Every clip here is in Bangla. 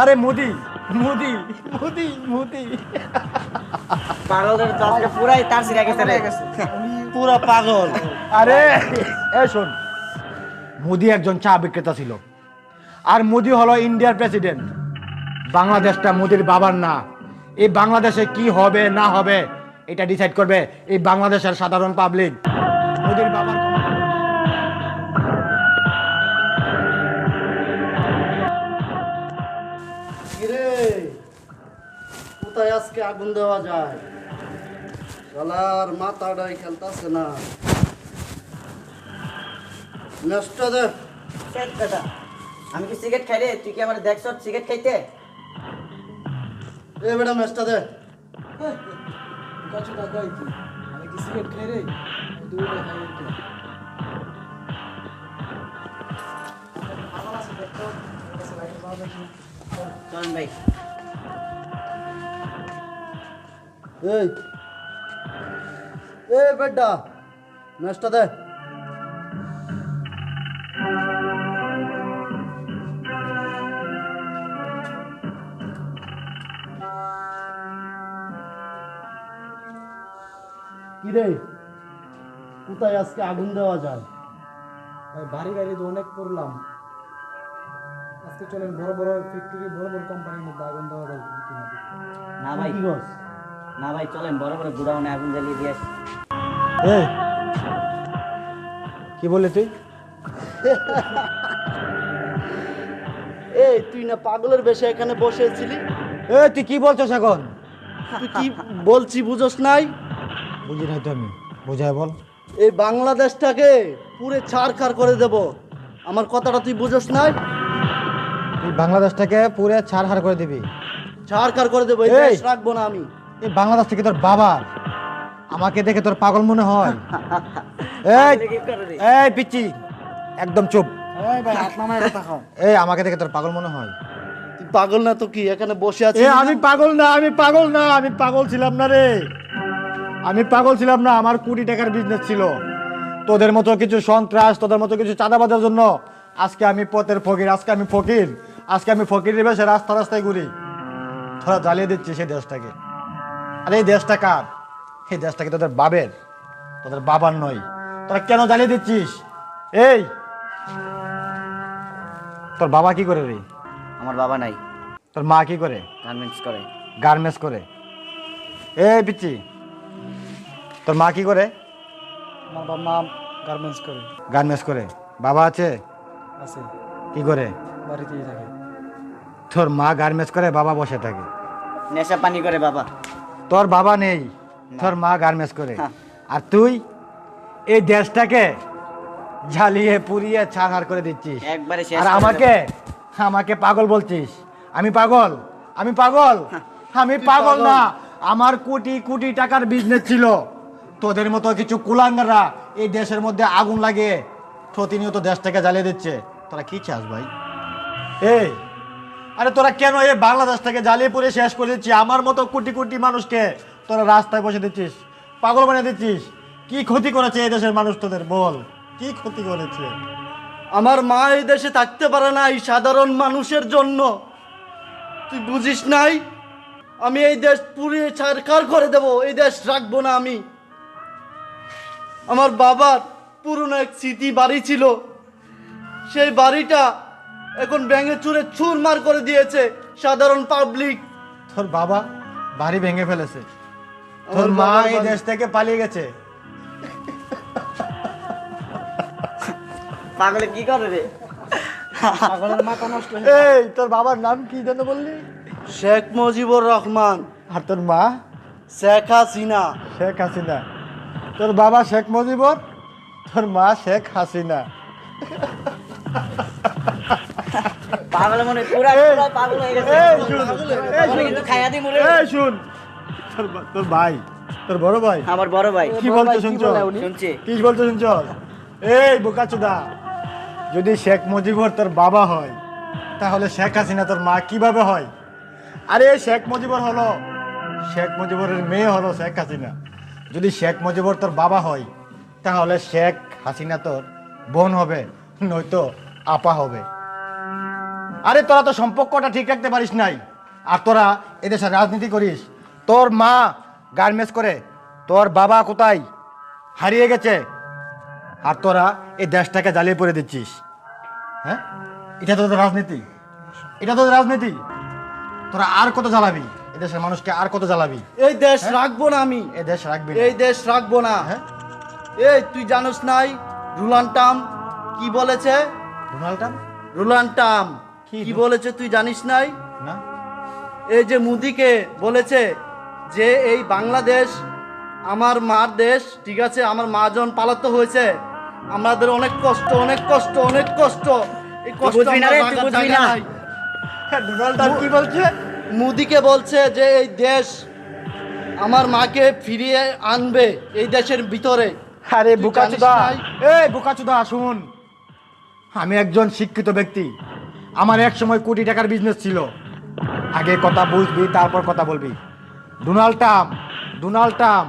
আরে মোদি মোদি মোদি মোদি। পাগলের তো আজকে পুরাই তার সিরা গেছে রে। পুরা পাগল। আরে এ শোন মোদি একজন চা বিক্রেতা ছিল। আর মোদি হলো ইন্ডিয়ার প্রেসিডেন্ট। বাংলাদেশটা মোদির বাবার না। এই বাংলাদেশে কি হবে না হবে এটা ডিসাইড করবে এই বাংলাদেশের সাধারণ পাবলিক মোদির বাবার কোথায় আজকে আগুন দেওয়া যায়। শালার মাথাটাই খেলতেছে না। নষ্ট দে। আমি কি সিগারেট খাই রে? তুই কি আমার দেখছ সিগারেট খাইতে? এ বেটা মেসটা দে। কাছে টাকা আমি কি সিগারেট খাই রে? খাই এই। এ বেটা মেসটা দে। কিরে কোথায় আজকে আগুন দেওয়া যায়? ভাই ভারী গাড়ি তো অনেক করলাম। আজকে চলেন বড় বড় ফ্যাক্টরি বড় বড় কোম্পানির মধ্যে আগুন দেওয়া যায়। না ভাই কি না ভাই চলেন বড় বড় গুড়াউনে আগুন জ্বালিয়ে দিয়ে আসি। এই কি বললি তুই? এই তুই না পাগলের বেশে এখানে বসেছিলি? এই তুই কি বলছিস এখন? তুই কি বলছি বুঝোস নাই? বুঝি নাই তো আমি। বুঝাই বল। এই বাংলাদেশটাকে পুরে ছাড়খাড় করে দেব। আমার কথাটা তুই বুঝোস নাই? তুই বাংলাদেশটাকে পুরো ছাড়হার করে দিবি। ছাড়খাড় করে দেবো এই এই! দেশ রাখব না আমি। এই বাংলাদেশ থেকে তোর বাবার আমাকে দেখে তোর পাগল মনে হয়। এই পিচ্ছি একদম চুপ। এই আমাকে দেখে তোর পাগল মনে হয়। পাগল না তো কি? এখানে বসে এ আমি পাগল না আমি পাগল না আমি পাগল ছিলাম না রে। আমি পাগল ছিলাম না আমার কোটি টাকার বিজনেস ছিল। তোদের মতো কিছু সন্ত্রাস তোদের মতো কিছু চাঁদাবাজের জন্য আজকে আমি পথের ফকির আজকে আমি ফকির আজকে আমি ফকির বেশে রাস্তা রাস্তায় ঘুরি। তোরা জ্বালিয়ে দিচ্ছি সেই দেশটাকে। আরে এই দেশটা কার? এই দেশটাকে তোদের বাবের? তোদের বাবার নয় তোরা কেন জ্বালিয়ে দিচ্ছিস? এই! তোর বাবা কি করে রে? আমার বাবা নাই। তোর মা কি করে? গার্মেন্টস করে। গার্মেন্টস করে। এ পিচ্ছি! তোর মা কি করে? আমার বাবা মা গার্মেন্টস করে। গার্মেন্টস করে। বাবা আছে? আছে। কি করে? বাড়িতেই থাকে। তোর মা গার্মেন্টস করে বাবা বসে থাকে। নেশা পানি করে বাবা। তোর বাবা নেই তোর মা গার্মেন্টস করে। হ্যাঁ। আর তুই এই দেশটাকে ঝালিয়ে পুড়িয়ে ছাড়হার করে দিচ্ছিস। আর আমাকে আমাকে পাগল বলছিস। আমি পাগল আমি পাগল হ্যাঁ। আমি পাগল না। আমার কোটি কোটি টাকার বিজনেস ছিল। তোদের মতো কিছু কুলাঙ্গারা এই দেশের মধ্যে আগুন লাগিয়ে প্রতিনিয়ত দেশটাকে জ্বালিয়ে দিচ্ছে। তোরা কি চাস ভাই? এই আরে তোরা কেন এই বাংলাদেশটাকে জ্বালিয়ে পুড়ে শেষ করে দিচ্ছিস? আমার মতো কোটি কোটি মানুষকে তোরা রাস্তায় বসে দিচ্ছিস? পাগল বানিয়ে দিচ্ছিস? কি ক্ষতি করেছে এই দেশের মানুষ তোদের? বল, কি ক্ষতি করেছে? আমার মা এই দেশে থাকতে পারে না এই সাধারণ মানুষের জন্য। তুই বুঝিস নাই? আমি এই দেশ পুড়িয়ে ছাড়খাড় করে দেব, এই দেশ রাখব না আমি। আমার বাবার পুরনো এক স্মৃতি বাড়ি ছিল। সেই বাড়িটা এখন ব্যাঙে চুরে চুরমার করে দিয়েছে সাধারণ পাবলিক তোর বাবা বাড়ি ভেঙে ফেলেছে। তোর মা এই দেশ থেকে পালিয়ে গেছে। পাগলে কি করে রে? পাগলের মাথা নষ্ট হয়ে এই তোর বাবার নাম কি যেন বললি? শেখ মুজিবুর রহমান। আর তোর মা? শেখ হাসিনা। শেখ হাসিনা। তোর বাবা শেখ মুজিবর তোর মা শেখ হাসিনা। পাগলে মনে পুরা পুরা পাগল হয়ে গেছে। এই, শুন, এই, শুন। কিন্তু খাইয়া দি মরে এই শুন। তোর তোর ভাই তোর বড় ভাই। আমার বড় ভাই। কি বলতে শুনছ? শুনছি। কি বলতে শুনছ? এই বোকাচুদা যদি শেখ মুজিবর তোর বাবা হয় তাহলে শেখ হাসিনা তোর মা কীভাবে হয়? আরে শেখ মুজিবর হলো শেখ মুজিবরের মেয়ে হলো শেখ হাসিনা। যদি শেখ মুজিবর তোর বাবা হয় তাহলে শেখ হাসিনা তোর বোন হবে নয়তো আপা হবে। আরে তোরা তো সম্পর্কটা ঠিক রাখতে পারিস নাই। আর তোরা এদেশে রাজনীতি করিস। তোর মা গার্মেন্টস করে তোর বাবা কোথায়? হারিয়ে গেছে। আর তোরা এই দেশটাকে জ্বালিয়ে পড়ে দিচ্ছিস। হ্যাঁ? এটা তোদের রাজনীতি। এটা তোদের রাজনীতি। তোরা আর কত জ্বালাবি? এদেশের মানুষকে আর কত জ্বালাবি? এই দেশ রাখব না আমি। এ দেশ রাখবি। এই দেশ রাখব না। হ্যাঁ? এই তুই জানোস নাই রুলান টাম কি বলেছে? ডোনাল্ড ট্রাম্প রুলান টাম। কি বলেছে তুই জানিস নাই? না। এই যে মুদিকে বলেছে যে এই বাংলাদেশ আমার মার দেশ ঠিক আছে আমার মা যখন পালাতে হয়েছে আমাদের অনেক কষ্ট অনেক কষ্ট অনেক কষ্ট। এই কষ্ট। হ্যাঁ, কি বলছে? মোদিকে বলছে যে এই দেশ আমার মাকে ফিরিয়ে আনবে এই দেশের ভিতরে। আরে বুকাচুদা। এই বুকাচুদা শুন আমি একজন শিক্ষিত ব্যক্তি। আমার এক সময় কোটি টাকার বিজনেস ছিল। আগে কথা বুঝবি তারপর কথা বলবি। Donald Trump Donald Trump.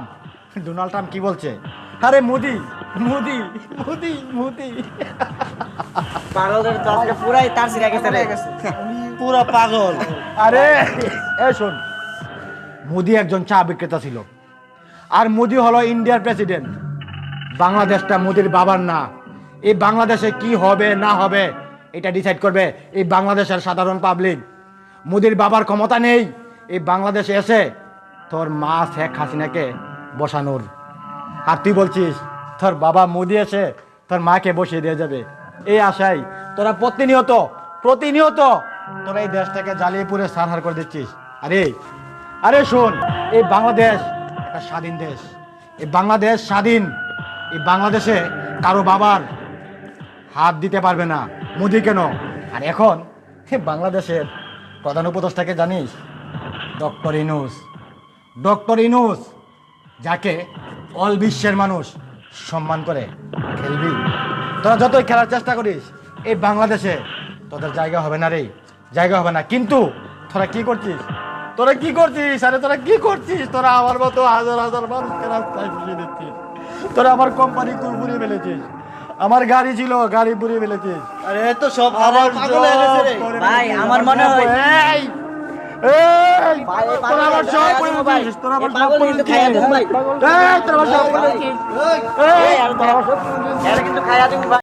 Donald Trump কি বলছে? আরে মোদি মোদি মোদি মোদি। পাগলদের তো আজকে পুরাই তার সিরা গেছে রে। পুরা পাগল। আরে এ শোন মোদি একজন চা বিক্রেতা ছিল। আর মোদি হলো ইন্ডিয়ার প্রেসিডেন্ট বাংলাদেশটা মোদির বাবার না। এই বাংলাদেশে কি হবে না হবে এটা ডিসাইড করবে এই বাংলাদেশের সাধারণ পাবলিক মোদির বাবার ক্ষমতা নেই, এই বাংলাদেশে এসে তোর মা শেখ হাসিনাকে বসানোর। আর তুই বলছিস, তোর বাবা মোদি এসে তোর মাকে বসিয়ে দিয়ে যাবে। এই আশাই তোরা প্রতিনিয়ত প্রতিনিয়ত তোরা এই দেশটাকে জ্বালিয়ে পুরে সারহার করে দিচ্ছিস। আরে আরে শোন, এই বাংলাদেশ একটা স্বাধীন দেশ। এই বাংলাদেশ স্বাধীন, এই বাংলাদেশে কারও বাবার হাত দিতে পারবে না। মোদি কেন? আর এখন বাংলাদেশের প্রধান উপদেষ্টাকে জানিস? ডক্টর ইনুস। ডক্টর ইনুস, যাকে অল বিশ্বের মানুষ সম্মান করে খেলবি। তোরা যতই খেলার চেষ্টা করিস, এই বাংলাদেশে তোদের জায়গা হবে না রে। জায়গা হবে না। কিন্তু তোরা কি করছিস? তোরা কি করছিস? আরে তোরা কি করছিস? তোরা আমার মতো হাজার হাজার মানুষকে রাস্তায় বুঝিয়ে দিচ্ছিস। তোরা আমার কোম্পানি পুরিয়ে ফেলেছিস। আমার গাড়ি ছিল গাড়ি পুড়িয়ে ফেলেছে আরে তো সব হয়ে ভাই, আমার মনে হয়- তোরা